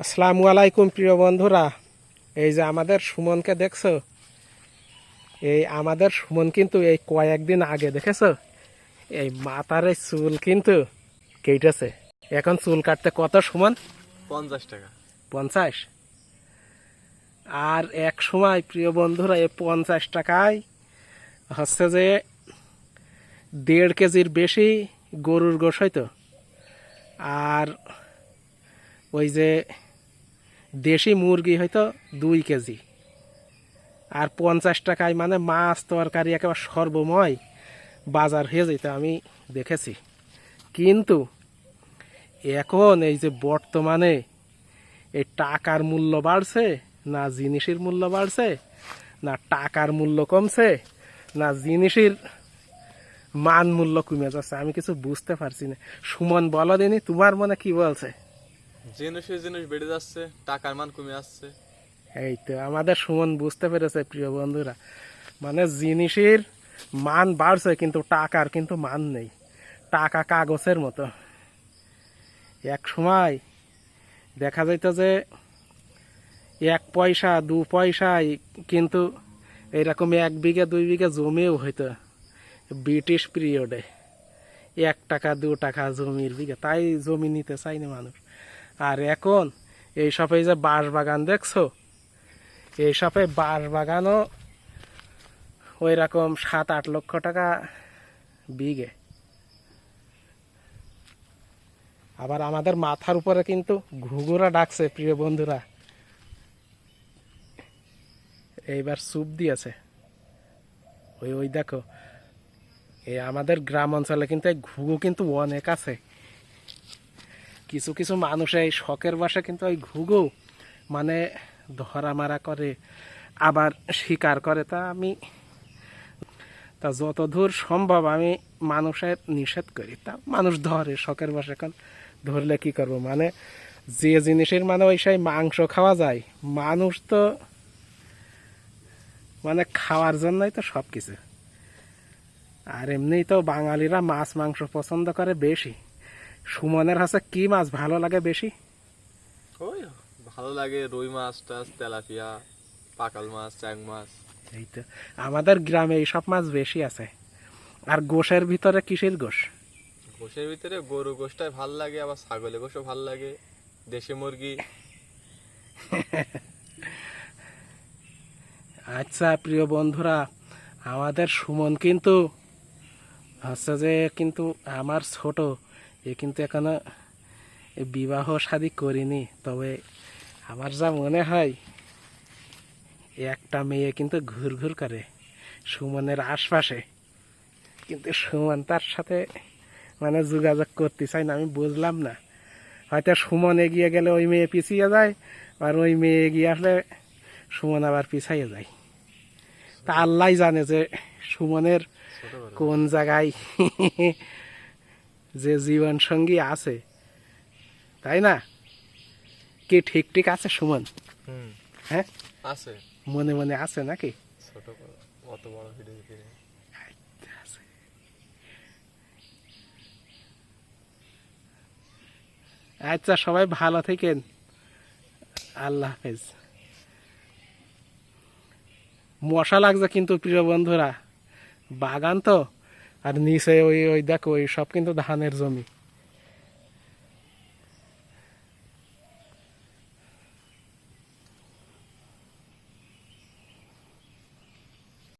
আসসালামু আলাইকুম প্রিয় বন্ধুরা। এই যে আমাদের সুমনকে দেখছ? এই আমাদের সুমন কিন্তু এই কয়েকদিন আগে দেখেছ? এই মাথার এই চুল কিন্তু কেটেছে। এখন চুল কাটতে কত সুমন? পঞ্চাশ টাকা। পঞ্চাশ? আর এক সময় প্রিয় বন্ধুরা এই পঞ্চাশ টাকায় হচ্ছে যে দেড় কেজির বেশি গরুর গোশ হয়তো আর ওই যে দেশি মুরগি হয়তো দুই কেজি। আর পঞ্চাশ টাকায় মানে মাছ তরকারি একেবারে সর্বময় বাজার হয়ে যেত আমি দেখেছি। কিন্তু এখন এই যে বর্তমানে এই টাকার মূল্য বাড়ছে, না জিনিসের মূল্য বাড়ছে, না টাকার মূল্য কমছে, না জিনিসের মান মূল্য কমে যাচ্ছে, আমি কিছু বুঝতে পারছি না। সুমন, বলো দিনি, তোমার মনে কি বলছে? জিনিসের জিনিস বেড়ে যাচ্ছে, টাকার মান কমে আসছে। এই তো আমাদের সুমন বুঝতে পেরেছে, প্রিয় বন্ধুরা। মানে জিনিসের মান বাড়ছে, কিন্তু টাকার কিন্তু মান নেই। টাকা কাগজের মতো। এক সময় দেখা যাইত যে এক পয়সা, দু পয়সায় কিন্তু এরকম এক বিঘা, দুই বিঘা জমিও হইতো ব্রিটিশ পিরিয়ডে। এক টাকা, দু টাকা জমির বিঘা। তাই জমি নিতে চাই না মানুষ। আর এখন এই এই যে বাঁশ বাগান দেখছ? এই সবে বাঁশ বাগানও ওই রকম সাত আট লক্ষ টাকা বিঘে। আবার আমাদের মাথার উপরে কিন্তু ঘুঘুরা ডাকছে, প্রিয় বন্ধুরা। এইবার স্যুপ দিয়েছে। ওই ওই দেখো, এই আমাদের গ্রাম অঞ্চলে কিন্তু এই ঘুঘু কিন্তু অনেক আছে। কিছু কিছু মানুষ এই শখের বাসা কিন্তু ওই ঘুঘু মানে ধরা মারা করে, আবার শিকার করে। তা আমি, তা যত দূর সম্ভব আমি মানুষের নিষেধ করি। তা মানুষ ধরে শখের বাসা এখন ধরলে কি করব? মানে যে জিনিসের মানে ওই সেই মাংস খাওয়া যায়, মানুষ তো মানে খাওয়ার জন্যই তো সব কিছু আর এমনিই তো বাঙালিরা মাছ মাংস পছন্দ করে বেশি। সুমনের হাসে কি মাছ ভালো লাগে বেশি? ওই ভালো লাগে রুই মাছ টাছ তেলাপিয়া পাকাল মাছ চ্যাং মাছ। এই তো আমাদের গ্রামে এইসব মাছ বেশি আছে। আর গোশের ভিতরে কিসের গোশ? গোশের ভিতরে গরু গোশটাই ভালো লাগে আবার ছাগলের গোশও ভালো লাগে দেশি মুরগি। আচ্ছা প্রিয় বন্ধুরা আমাদের সুমন কিন্তু হচ্ছে যে কিন্তু আমার ছোট এ কিন্তু এখনও বিবাহ শাদী করিনি, তবে আমার যা মনে হয় একটা মেয়ে কিন্তু ঘুর ঘুর করে সুমনের আশপাশে। কিন্তু সুমন তার সাথে মানে যোগাযোগ করতে চাই না, আমি বুঝলাম না। হয়তো সুমন এগিয়ে গেলে ওই মেয়ে পিছিয়ে যায়, আর ওই মেয়ে এগিয়ে আসলে সুমন আবার পিছাইয়ে যায়। তা আল্লাহ জানে যে সুমনের কোন জায়গায় যে জীবন সঙ্গী আছে তাই না? কি ঠিক ঠিক আছে সুমন? হ্যাঁ? আছে। মনে মনে আছে নাকি? ছোট অত বড় ভিডিও আচ্ছা সবাই ভালো থাকেন। আল্লাহ হাফেজ। মশা লাগছে কিন্তু প্রিয় বন্ধুরা। বাগান তো? আর নিচে ওই ওই দেখো ওই সব কিন্তু ধানের জমি।